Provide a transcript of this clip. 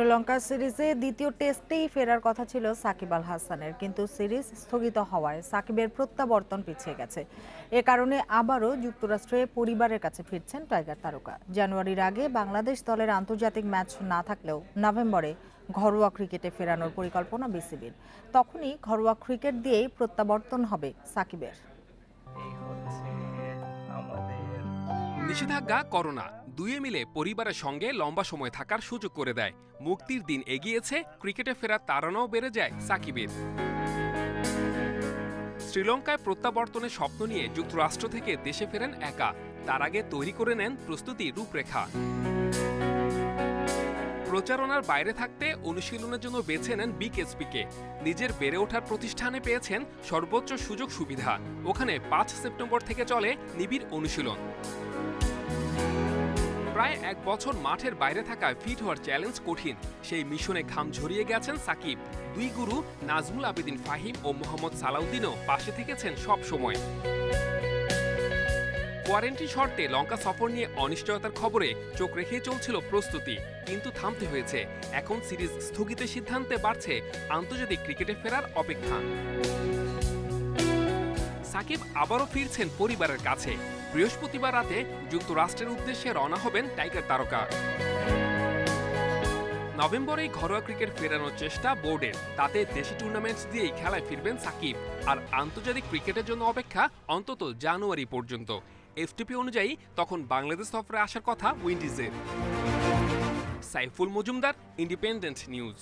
শ্রীলঙ্কা সিরিজে দ্বিতীয় টেস্টেই ফেরার কথা ছিল সাকিব আল হাসানের, কিন্তু সিরিজ স্থগিত হওয়ায় সাকিবের প্রত্যাবর্তন পিছিয়ে গেছে। এ কারণে আবারও যুক্তরাষ্ট্রে পরিবারের কাছে ফিরছেন টাইগার তারকা। জানুয়ারির আগে বাংলাদেশ দলের আন্তর্জাতিক ম্যাচ না থাকলেও নভেম্বরে ঘরোয়া ক্রিকেটে ফেরানোর পরিকল্পনা বিসিবির। তখনই ঘরোয়া ক্রিকেট দিয়েই প্রত্যাবর্তন হবে সাকিবের। নিষেধাজ্ঞা, করোনা। দুয়ে মিলে পরিবারের সঙ্গে লম্বা সময় থাকার সুযোগ করে দেয়। মুক্তির দিন এগিয়েছে, ক্রিকেটে ফেরার তাড়নাও বেড়ে যায় সাকিবের। শ্রীলঙ্কায় প্রত্যাবর্তনের স্বপ্ন নিয়ে যুক্তরাষ্ট্র থেকে দেশে ফেরেন একা। তার আগে তৈরি করে নেন প্রস্তুতি রূপরেখা। প্রচারণার বাইরে থাকতে অনুশীলনের জন্য বেছে নেন বিকেএসপিকে। নিজের বেড়ে ওঠার প্রতিষ্ঠানে পেয়েছেন সর্বোচ্চ সুযোগ সুবিধা। ওখানে পাঁচ সেপ্টেম্বর থেকে চলে নিবিড় অনুশীলন। প্রায় এক বছর মাঠের বাইরে থাকায় ফিট হওয়ার চ্যালেঞ্জ কঠিন। সেই মিশনে ঘাম ঝরিয়ে গেছেন সাকিব। দুই গুরু নাজমুল আবেদিন ফাহিম ও মোহাম্মদ সালাউদ্দিনও পাশে থেকেছেন সব সময় কোয়ারেন্টিন শর্তে লঙ্কা সফর নিয়ে অনিশ্চয়তার খবরে চোখ রেখেই চলছিল প্রস্তুতি, কিন্তু থামতে হয়েছে। এখন সিরিজ স্থগিতের সিদ্ধান্তে বাড়ছে আন্তর্জাতিক ক্রিকেটে ফেরার অপেক্ষা। সাকিব আবারও ফিরছেন পরিবারের কাছে। বৃহস্পতিবার রাতে যুক্তরাষ্ট্রের উদ্দেশ্যে রওনা হবেন টাইগার তারকা। নভেম্বরেই ঘরোয়া ক্রিকেট ফেরানোর চেষ্টা বোর্ডের। তাতে দেশি টুর্নামেন্টস দিয়েই খেলায় ফিরবেন সাকিব। আর আন্তর্জাতিক ক্রিকেটের জন্য অপেক্ষা অন্তত জানুয়ারি পর্যন্ত। এফটিপি অনুযায়ী তখন বাংলাদেশ সফরে আসার কথা উইন্ডিজের। Saiful Majumdar Independent News